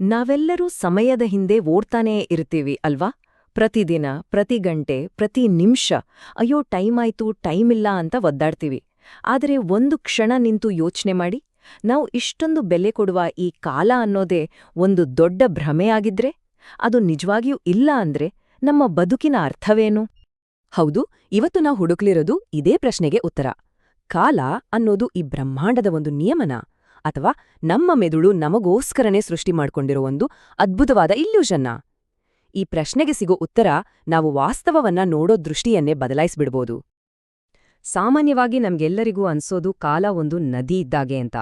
ನಾವೆಲ್ಲರೂ ಸಮಯದ ಹಿಂದೆ ಓಡ್ತಾನೇ ಇರ್ತೀವಿ ಅಲ್ವಾ? ಪ್ರತಿದಿನ, ಪ್ರತಿ ಗಂಟೆ, ಪ್ರತಿ ನಿಮಿಷ. ಅಯ್ಯೋ, ಟೈಮ್ ಆಯ್ತು, ಟೈಮ್ ಇಲ್ಲ ಅಂತ ಒದ್ದಾಡ್ತೀವಿ. ಆದರೆ ಒಂದು ಕ್ಷಣ ನಿಂತು ಯೋಚನೆ ಮಾಡಿ, ನಾವು ಇಷ್ಟೊಂದು ಬೆಲೆ ಕೊಡುವ ಈ ಕಾಲ ಅನ್ನೋದೇ ಒಂದು ದೊಡ್ಡ ಭ್ರಮೆಯಾಗಿದ್ರೆ ಅದು ನಿಜವಾಗಿಯೂ ಇಲ್ಲ ಅಂದ್ರೆ ನಮ್ಮ ಬದುಕಿನ ಅರ್ಥವೇನು? ಹೌದು, ಇವತ್ತು ನಾವು ಹುಡುಕ್ಲಿರೋದು ಇದೇ ಪ್ರಶ್ನೆಗೆ ಉತ್ತರ. ಕಾಲ ಅನ್ನೋದು ಈ ಬ್ರಹ್ಮಾಂಡದ ಒಂದು ನಿಯಮನ? ಅಥವಾ ನಮ್ಮ ಮೆದುಳು ನಮಗೋಸ್ಕರನೇ ಸೃಷ್ಟಿ ಮಾಡ್ಕೊಂಡಿರೋ ಒಂದು ಅದ್ಭುತವಾದ ಇಲ್ಯೂಷನ್ನ. ಈ ಪ್ರಶ್ನೆಗೆ ಸಿಗೋ ಉತ್ತರ ನಾವು ವಾಸ್ತವವನ್ನ ನೋಡೋ ದೃಷ್ಟಿಯನ್ನೇ ಬದಲಾಯಿಸ್ಬಿಡ್ಬೋದು. ಸಾಮಾನ್ಯವಾಗಿ ನಮ್ಗೆಲ್ಲರಿಗೂ ಅನ್ಸೋದು ಕಾಲ ಒಂದು ನದಿ ಇದ್ದಾಗೆ ಅಂತ.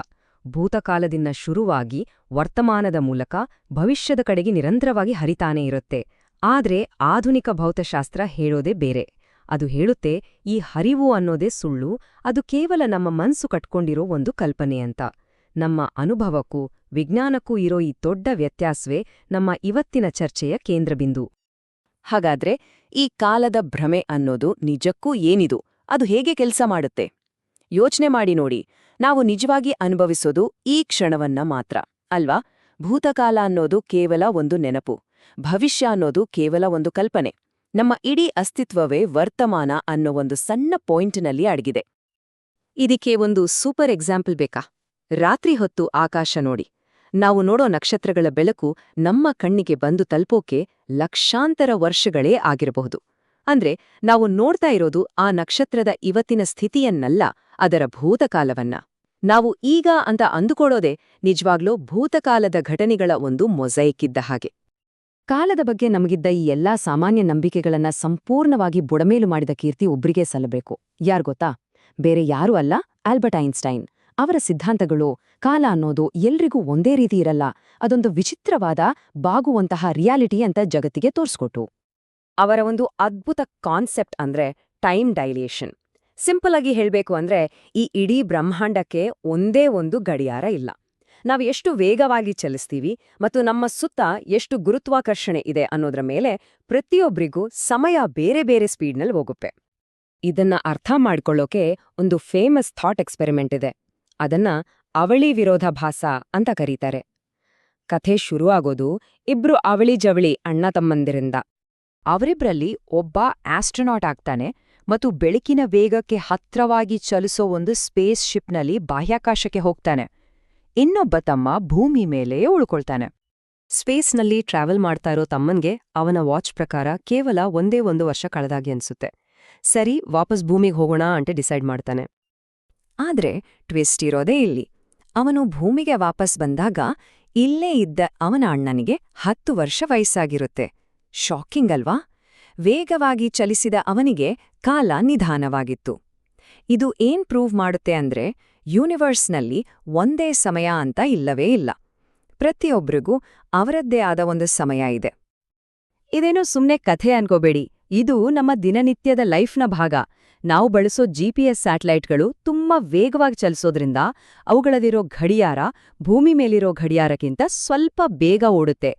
ಭೂತಕಾಲದಿಂದ ಶುರುವಾಗಿ ವರ್ತಮಾನದ ಮೂಲಕ ಭವಿಷ್ಯದ ಕಡೆಗೆ ನಿರಂತರವಾಗಿ ಹರಿತಾನೇ ಇರುತ್ತೆ. ಆದ್ರೆ ಆಧುನಿಕ ಭೌತಶಾಸ್ತ್ರ ಹೇಳೋದೇ ಬೇರೆ. ಅದು ಹೇಳುತ್ತೆ, ಈ ಹರಿವು ಅನ್ನೋದೇ ಸುಳ್ಳು, ಅದು ಕೇವಲ ನಮ್ಮ ಮನಸ್ಸು ಕಟ್ಕೊಂಡಿರೋ ಒಂದು ಕಲ್ಪನೆ ಅಂತ. ನಮ್ಮ ಅನುಭವಕ್ಕೂ ವಿಜ್ಞಾನಕ್ಕೂ ಇರೋ ಈ ದೊಡ್ಡ ವ್ಯತ್ಯಾಸವೇ ನಮ್ಮ ಇವತ್ತಿನ ಚರ್ಚೆಯ ಕೇಂದ್ರಬಿಂದು. ಹಾಗಾದ್ರೆ ಈ ಕಾಲದ ಭ್ರಮೆ ಅನ್ನೋದು ನಿಜಕ್ಕೂ ಏನಿದು? ಅದು ಹೇಗೆ ಕೆಲಸ ಮಾಡುತ್ತೆ? ಯೋಚನೆ ಮಾಡಿ ನೋಡಿ. ನಾವು ನಿಜವಾಗಿ ಅನುಭವಿಸೋದು ಈ ಕ್ಷಣವನ್ನ ಮಾತ್ರ, ಅಲ್ವಾ? ಭೂತಕಾಲ ಅನ್ನೋದು ಕೇವಲ ಒಂದು ನೆನಪು. ಭವಿಷ್ಯ ಅನ್ನೋದು ಕೇವಲ ಒಂದು ಕಲ್ಪನೆ. ನಮ್ಮ ಇಡೀ ಅಸ್ತಿತ್ವವೇ ವರ್ತಮಾನ ಅನ್ನೋ ಒಂದು ಸಣ್ಣ ಪಾಯಿಂಟ್ನಲ್ಲಿ ಅಡಗಿದೆ. ಇದಕ್ಕೆ ಒಂದು ಸೂಪರ್ ಎಕ್ಸಾಂಪಲ್ ಬೇಕಾ? ರಾತ್ರಿ ಹೊತ್ತು ಆಕಾಶ ನೋಡಿ. ನಾವು ನೋಡೋ ನಕ್ಷತ್ರಗಳ ಬೆಳಕು ನಮ್ಮ ಕಣ್ಣಿಗೆ ಬಂದು ತಲುಪೋಕೆ ಲಕ್ಷಾಂತರ ವರ್ಷಗಳೇ ಆಗಿರಬಹುದು. ಅಂದ್ರೆ ನಾವು ನೋಡ್ತಾ ಇರೋದು ಆ ನಕ್ಷತ್ರದ ಇವತ್ತಿನ ಸ್ಥಿತಿಯನ್ನಲ್ಲ, ಅದರ ಭೂತಕಾಲವನ್ನ. ನಾವು ಈಗ ಅಂತ ಅಂದುಕೊಳ್ಳೋದೆ ನಿಜವಾಗ್ಲೂ ಭೂತಕಾಲದ ಘಟನೆಗಳ ಒಂದು ಮೊಸೈಕಿದ್ದ ಹಾಗೆ. ಕಾಲದ ಬಗ್ಗೆ ನಮಗಿದ್ದ ಈ ಎಲ್ಲಾ ಸಾಮಾನ್ಯ ನಂಬಿಕೆಗಳನ್ನ ಸಂಪೂರ್ಣವಾಗಿ ಬುಡಮೇಲು ಮಾಡಿದ ಕೀರ್ತಿ ಒಬ್ರಿಗೆ ಸಲ್ಲಬೇಕು. ಯಾರ್ಗೊತ್ತಾ ಬೇರೆ ಯಾರೂ ಅಲ್ಲ, ಆಲ್ಬರ್ಟ್ ಐನ್ಸ್ಟೈನ್. ಅವರ ಸಿದ್ಧಾಂತಗಳು, ಕಾಲ ಅನ್ನೋದು ಎಲ್ರಿಗೂ ಒಂದೇ ರೀತಿ ಇರಲ್ಲ. ಅದೊಂದು ವಿಚಿತ್ರವಾದ, ಬಾಗುವಂತಹ ರಿಯಾಲಿಟಿ ಅಂತ ಜಗತ್ತಿಗೆ ತೋರಿಸ್ಕೊಟ್ಟು. ಅವರ ಒಂದು ಅದ್ಭುತ ಕಾನ್ಸೆಪ್ಟ್ ಅಂದ್ರೆ ಟೈಮ್ ಡೈಲೇಷನ್. ಸಿಂಪಲ್ ಆಗಿ ಹೇಳಬೇಕು ಅಂದ್ರೆ ಈ ಇಡೀ ಬ್ರಹ್ಮಾಂಡಕ್ಕೆ ಒಂದೇ ಒಂದು ಗಡಿಯಾರ ಇಲ್ಲ. ನಾವು ಎಷ್ಟು ವೇಗವಾಗಿ ಚಲಿಸ್ತೀವಿ ಮತ್ತು ನಮ್ಮ ಸುತ್ತ ಎಷ್ಟು ಗುರುತ್ವಾಕರ್ಷಣೆ ಇದೆ ಅನ್ನೋದ್ರ ಮೇಲೆ ಪ್ರತಿಯೊಬ್ಬರಿಗೂ ಸಮಯ ಬೇರೆ ಬೇರೆ ಸ್ಪೀಡ್ನಲ್ಲಿ ಹೋಗುತ್ತೆ. ಇದನ್ನ ಅರ್ಥ ಮಾಡ್ಕೊಳ್ಳೋಕೆ ಒಂದು ಫೇಮಸ್ ಥಾಟ್ ಎಕ್ಸ್ಪೆರಿಮೆಂಟ್ ಇದೆ. ಅದನ್ನ ಅವಳಿ ವಿರೋಧಾಭಾಸ ಅಂತ ಕರೀತಾರೆ. ಕಥೆ ಶುರುವಾಗೋದು ಇಬ್ರು ಅವಳಿ ಜವಳಿ ಅಣ್ಣ ತಮ್ಮಂದಿರಿಂದ. ಅವರಿಬ್ರಲ್ಲಿ ಒಬ್ಬ ಆಸ್ಟ್ರನಾಟ್ ಆಗ್ತಾನೆ ಮತ್ತು ಬೆಳಕಿನ ವೇಗಕ್ಕೆ ಹತ್ರವಾಗಿ ಚಲಿಸೋ ಒಂದು ಸ್ಪೇಸ್ ಶಿಪ್ನಲ್ಲಿ ಬಾಹ್ಯಾಕಾಶಕ್ಕೆ ಹೋಗ್ತಾನೆ. ಇನ್ನೊಬ್ಬ ತಮ್ಮ ಭೂಮಿ ಮೇಲೆಯೇ ಉಳ್ಕೊಳ್ತಾನೆ. ಸ್ಪೇಸ್ನಲ್ಲಿ ಟ್ರಾವೆಲ್ ಮಾಡ್ತಾ ಇರೋ ತಮ್ಮನ್ಗೆ ಅವನ ವಾಚ್ ಪ್ರಕಾರ ಕೇವಲ ಒಂದೇ ಒಂದು ವರ್ಷ ಕಳೆದಾಗಿ ಅನ್ಸುತ್ತೆ. ಸರಿ, ವಾಪಸ್ ಭೂಮಿಗೆ ಹೋಗೋಣ ಅಂತ ಡಿಸೈಡ್ ಮಾಡ್ತಾನೆ. ಆದ್ರೆ ಟ್ವಿಸ್ಟ್ ಇರೋದೇ ಇಲ್ಲಿ. ಅವನು ಭೂಮಿಗೆ ವಾಪಸ್ ಬಂದಾಗ ಇಲ್ಲೇ ಇದ್ದ ಅವನ ಅಣ್ಣನಿಗೆ ಹತ್ತು ವರ್ಷ ವಯಸ್ಸಾಗಿರುತ್ತೆ. ಶಾಕಿಂಗ್ ಅಲ್ವಾ? ವೇಗವಾಗಿ ಚಲಿಸಿದ ಅವನಿಗೆ ಕಾಲ ನಿಧಾನವಾಗಿತ್ತು. ಇದು ಏನ್ ಪ್ರೂವ್ ಮಾಡುತ್ತೆ ಅಂದ್ರೆ ಯೂನಿವರ್ಸ್ನಲ್ಲಿ ಒಂದೇ ಸಮಯ ಅಂತ ಇಲ್ಲವೇ ಇಲ್ಲ. ಪ್ರತಿಯೊಬ್ಬರಿಗೂ ಅವರದ್ದೇ ಆದ ಒಂದು ಸಮಯ ಇದೆ. ಇದೇನೋ ಸುಮ್ನೆ ಕಥೆ ಅನ್ಕೋಬೇಡಿ. ಇದು ನಮ್ಮ ದಿನನಿತ್ಯದ ಲೈಫ್ನ ಭಾಗ. ನಾವು ಬಳಸೋ ಜಿಪಿಎಸ್ ಸ್ಯಾಟಲೈಟ್ಗಳು ತುಂಬಾ ವೇಗವಾಗಿ ಚಲಿಸೋದ್ರಿಂದ ಅವುಗಳಲ್ಲಿರೋ ಘಡಿಯಾರ ಭೂಮಿ ಮೇಲಿರೋ ಘಡಿಯಾರಕ್ಕಿಂತ ಸ್ವಲ್ಪ ಬೇಗ ಓಡುತ್ತೆ.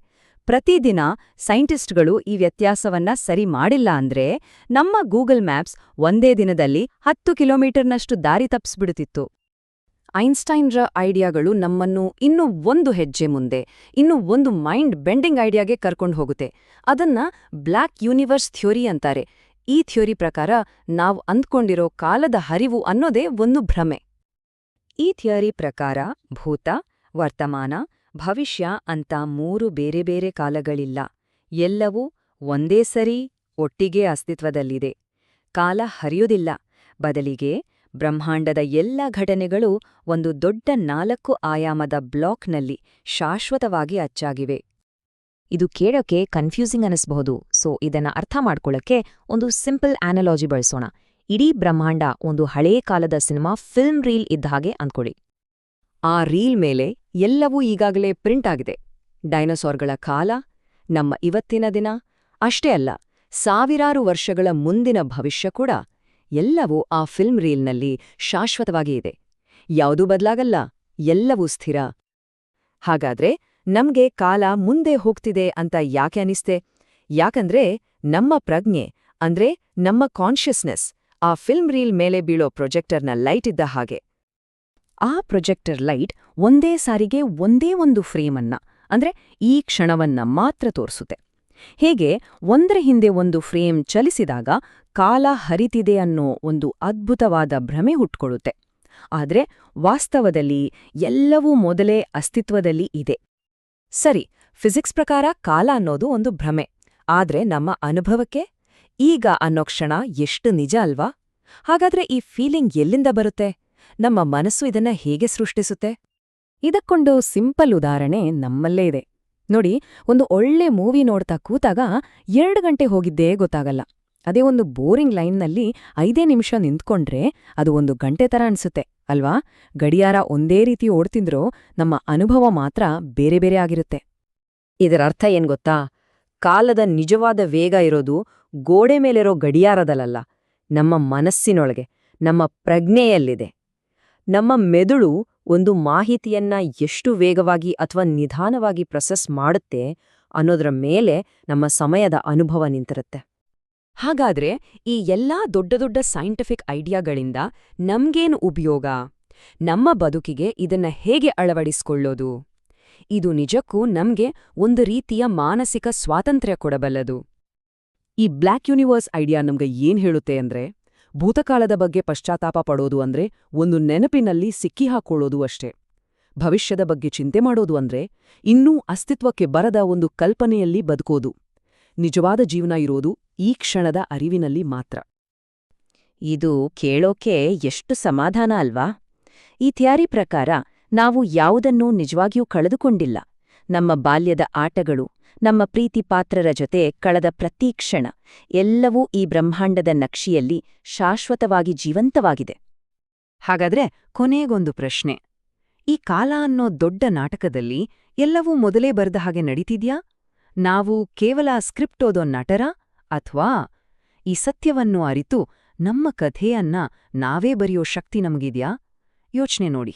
ಪ್ರತಿದಿನ ಸೈಂಟಿಸ್ಟ್ಗಳು ಈ ವ್ಯತ್ಯಾಸವನ್ನ ಸರಿ ಮಾಡಿಲ್ಲ ಅಂದ್ರೆ ನಮ್ಮ ಗೂಗಲ್ ಮ್ಯಾಪ್ಸ್ ಒಂದೇ ದಿನದಲ್ಲಿ ಹತ್ತು ಕಿಲೋಮೀಟರ್ನಷ್ಟು ದಾರಿ ತಪ್ಪಿಸ್ಬಿಡುತ್ತಿತ್ತು. ಐನ್ಸ್ಟೈನ್ರ ಐಡಿಯಾಗಳು ನಮ್ಮನ್ನು ಇನ್ನೂ ಒಂದು ಹೆಜ್ಜೆ ಮುಂದೆ, ಇನ್ನು ಒಂದು ಮೈಂಡ್ ಬೆಂಡಿಂಗ್ ಐಡಿಯಾಗೆ ಕರ್ಕೊಂಡು ಹೋಗುತ್ತೆ. ಅದನ್ನ ಬ್ಲ್ಯಾಕ್ ಯೂನಿವರ್ಸ್ ಥ್ಯೋರಿ ಅಂತಾರೆ. ಈ ಥಿಯೋರಿ ಪ್ರಕಾರ ನಾವು ಅಂದ್ಕೊಂಡಿರೋ ಕಾಲದ ಹರಿವು ಅನ್ನೋದೇ ಒಂದು ಭ್ರಮೆ. ಈ ಥಿಯರಿ ಪ್ರಕಾರ ಭೂತ, ವರ್ತಮಾನ, ಭವಿಷ್ಯ ಅಂತ ಮೂರು ಬೇರೆ ಬೇರೆ ಕಾಲಗಳಿಲ್ಲ. ಎಲ್ಲವೂ ಒಂದೇ ಸರಿ ಒಟ್ಟಿಗೆ ಅಸ್ತಿತ್ವದಲ್ಲಿದೆ. ಕಾಲ ಹರಿಯುವುದಿಲ್ಲ. ಬದಲಿಗೆ ಬ್ರಹ್ಮಾಂಡದ ಎಲ್ಲ ಘಟನೆಗಳು ಒಂದು ದೊಡ್ಡ ನಾಲ್ಕು ಆಯಾಮದ ಬ್ಲಾಕ್ನಲ್ಲಿ ಶಾಶ್ವತವಾಗಿ ಅಚ್ಚಾಗಿವೆ. ಇದು ಕೇಳೋಕೆ ಕನ್ಫ್ಯೂಸಿಂಗ್ ಅನಿಸ್ಬಹುದು. ಸೊ ಇದನ್ನ ಅರ್ಥ ಮಾಡ್ಕೊಳ್ಳೋಕೆ ಒಂದು ಸಿಂಪಲ್ ಆನಲಾಜಿ ಬಳಸೋಣ. ಇಡೀ ಬ್ರಹ್ಮಾಂಡ ಒಂದು ಹಳೇ ಕಾಲದ ಸಿನಿಮಾ ಫಿಲ್ಮ್ ರೀಲ್ ಇದ್ದ ಹಾಗೆ ಅಂದ್ಕೊಳ್ಳಿ ಆ ರೀಲ್ ಮೇಲೆ ಎಲ್ಲವೂ ಈಗಾಗಲೇ ಪ್ರಿಂಟ್ ಆಗಿದೆ. ಡೈನೋಸಾರ್ಗಳ ಕಾಲ, ನಮ್ಮ ಇವತ್ತಿನ ದಿನ, ಅಷ್ಟೇ ಅಲ್ಲ, ಸಾವಿರಾರು ವರ್ಷಗಳ ಮುಂದಿನ ಭವಿಷ್ಯ ಕೂಡ ಎಲ್ಲವೂ ಆ ಫಿಲ್ಮ್ ರೀಲ್ನಲ್ಲಿ ಶಾಶ್ವತವಾಗಿ ಇದೆ. ಯಾವುದೂ ಬದಲಾಗಲ್ಲ, ಎಲ್ಲವೂ ಸ್ಥಿರ. ಹಾಗಾದ್ರೆ ನಮ್ಗೆ ಕಾಲ ಮುಂದೆ ಹೋಗ್ತಿದೆ ಅಂತ ಯಾಕೆ ಅನಿಸ್ತೆ? ಯಾಕಂದ್ರೆ ನಮ್ಮ ಪ್ರಜ್ಞೆ, ಅಂದ್ರೆ ನಮ್ಮ ಕಾನ್ಷಿಯಸ್ನೆಸ್, ಆ ಫಿಲ್ಮ್ ರೀಲ್ ಮೇಲೆ ಬೀಳೋ ಪ್ರೊಜೆಕ್ಟರ್ನ ಲೈಟ್ ಇದ್ದ ಹಾಗೆ. ಆ ಪ್ರೊಜೆಕ್ಟರ್ ಲೈಟ್ ಒಂದೇ ಸಾರಿಗೆ ಒಂದೇ ಒಂದು ಫ್ರೇಮನ್ನ, ಅಂದ್ರೆ ಈ ಕ್ಷಣವನ್ನ ಮಾತ್ರ ತೋರಿಸುತ್ತೆ. ಹೇಗೆ? ಒಂದರ ಹಿಂದೆ ಒಂದು ಫ್ರೇಮ್ ಚಲಿಸಿದಾಗ ಕಾಲ ಹರಿತಿದೆ ಅನ್ನೋ ಒಂದು ಅದ್ಭುತವಾದ ಭ್ರಮೆ ಹುಟ್ಕೊಳ್ಳುತ್ತೆ. ಆದ್ರೆ ವಾಸ್ತವದಲ್ಲಿ ಎಲ್ಲವೂ ಮೊದಲೇ ಅಸ್ತಿತ್ವದಲ್ಲಿ ಇದೆ. ಸರಿ, ಫಿಸಿಕ್ಸ್ ಪ್ರಕಾರ ಕಾಲ ಅನ್ನೋದು ಒಂದು ಭ್ರಮೆ. ಆದ್ರೆ ನಮ್ಮ ಅನುಭವಕ್ಕೆ ಈಗ ಅನ್ನೋ ಕ್ಷಣ ಎಷ್ಟು ನಿಜ ಅಲ್ವಾ? ಹಾಗಾದ್ರೆ ಈ ಫೀಲಿಂಗ್ ಎಲ್ಲಿಂದ ಬರುತ್ತೆ? ನಮ್ಮ ಮನಸ್ಸು ಇದನ್ನ ಹೇಗೆ ಸೃಷ್ಟಿಸುತ್ತೆ? ಇದಕ್ಕೊಂದು ಸಿಂಪಲ್ ಉದಾಹರಣೆ ನಮ್ಮಲ್ಲೇ ಇದೆ. ನೋಡಿ, ಒಂದು ಒಳ್ಳೆ ಮೂವಿ ನೋಡ್ತಾ ಕೂತಾಗ ಎರಡು ಗಂಟೆ ಹೋಗಿದ್ದೇ ಗೊತ್ತಾಗಲ್ಲ. ಅದೇ ಒಂದು ಬೋರಿಂಗ್ ಲೈನ್ನಲ್ಲಿ ಐದೇ ನಿಮಿಷ ನಿಂತ್ಕೊಂಡ್ರೆ ಅದು ಒಂದು ಗಂಟೆ ತರ ಅನ್ಸುತ್ತೆ, ಅಲ್ವಾ? ಗಡಿಯಾರ ಒಂದೇ ರೀತಿ ಓಡ್ತಿದ್ರೂ ನಮ್ಮ ಅನುಭವ ಮಾತ್ರ ಬೇರೆ ಬೇರೆ ಆಗಿರುತ್ತೆ. ಇದರ ಅರ್ಥ ಏನ್ ಗೊತ್ತಾ? ಕಾಲದ ನಿಜವಾದ ವೇಗ ಇರೋದು ಗೋಡೆ ಮೇಲಿರೋ ಗಡಿಯಾರದಲ್ಲ ನಮ್ಮ ಮನಸ್ಸಿನೊಳಗೆ, ನಮ್ಮ ಪ್ರಜ್ಞೆಯಲ್ಲಿದೆ. ನಮ್ಮ ಮೆದುಳು ಒಂದು ಮಾಹಿತಿಯನ್ನ ಎಷ್ಟು ವೇಗವಾಗಿ ಅಥವಾ ನಿಧಾನವಾಗಿ ಪ್ರೊಸೆಸ್ ಮಾಡುತ್ತೆ ಅನ್ನೋದರ ಮೇಲೆ ನಮ್ಮ ಸಮಯದ ಅನುಭವ ನಿಂತಿರುತ್ತೆ. ಹಾಗಾದ್ರೆ ಈ ಎಲ್ಲಾ ದೊಡ್ಡ ದೊಡ್ಡ ಸೈಂಟಿಫಿಕ್ ಐಡಿಯಾಗಳಿಂದ ನಮ್ಗೇನು ಉಪಯೋಗ? ನಮ್ಮ ಬದುಕಿಗೆ ಇದನ್ನ ಹೇಗೆ ಅಳವಡಿಸ್ಕೊಳ್ಳೋದು? ಇದು ನಿಜಕ್ಕೂ ನಮ್ಗೆ ಒಂದು ರೀತಿಯ ಮಾನಸಿಕ ಸ್ವಾತಂತ್ರ್ಯ ಕೊಡಬಲ್ಲದು. ಈ ಬ್ಲ್ಯಾಕ್ ಯೂನಿವರ್ಸ್ ಐಡಿಯಾ ನಮ್ಗೆ ಏನ್ ಹೇಳುತ್ತೆ ಅಂದ್ರೆ, ಭೂತಕಾಲದ ಬಗ್ಗೆ ಪಶ್ಚಾತ್ತಾಪ ಪಡೋದು ಅಂದ್ರೆ ಒಂದು ನೆನಪಿನಲ್ಲಿ ಸಿಕ್ಕಿ ಹಾಕೊಳ್ಳೋದು ಅಷ್ಟೇ. ಭವಿಷ್ಯದ ಬಗ್ಗೆ ಚಿಂತೆ ಮಾಡೋದು ಅಂದ್ರೆ ಇನ್ನೂ ಅಸ್ತಿತ್ವಕ್ಕೆ ಬರದ ಒಂದು ಕಲ್ಪನೆಯಲ್ಲಿ ಬದುಕೋದು. ನಿಜವಾದ ಜೀವನ ಇರೋದು ಈ ಕ್ಷಣದ ಅರಿವಿನಲ್ಲಿ ಮಾತ್ರ. ಇದು ಕೇಳೋಕೆ ಎಷ್ಟು ಸಮಾಧಾನ ಅಲ್ವಾ? ಈ ಥ್ಯಾರಿ ಪ್ರಕಾರ ನಾವು ಯಾವುದನ್ನೂ ನಿಜವಾಗಿಯೂ ಕಳೆದುಕೊಂಡಿಲ್ಲ. ನಮ್ಮ ಬಾಲ್ಯದ ಆಟಗಳು, ನಮ್ಮ ಪ್ರೀತಿ ಪಾತ್ರರ ಜೊತೆ ಕಳೆದ ಪ್ರತಿ ಕ್ಷಣ, ಎಲ್ಲವೂ ಈ ಬ್ರಹ್ಮಾಂಡದ ನಕ್ಷಿಯಲ್ಲಿ ಶಾಶ್ವತವಾಗಿ ಜೀವಂತವಾಗಿದೆ. ಹಾಗಾದ್ರೆ ಕೊನೆಗೊಂದು ಪ್ರಶ್ನೆ. ಈ ಕಾಲ ಅನ್ನೋ ದೊಡ್ಡ ನಾಟಕದಲ್ಲಿ ಎಲ್ಲವೂ ಮೊದಲೇ ಬರೆದ ಹಾಗೆ ನಡೀತಿದ್ಯಾ? ನಾವು ಕೇವಲ ಸ್ಕ್ರಿಪ್ಟ್ ಓದೋ ನಟರ? ಅಥವಾ ಈ ಸತ್ಯವನ್ನು ಅರಿತು ನಮ್ಮ ಕಥೆಯನ್ನ ನಾವೇ ಬರೆಯೋ ಶಕ್ತಿ ನಮಗಿದ್ಯಾ? ಯೋಚನೆ ನೋಡಿ.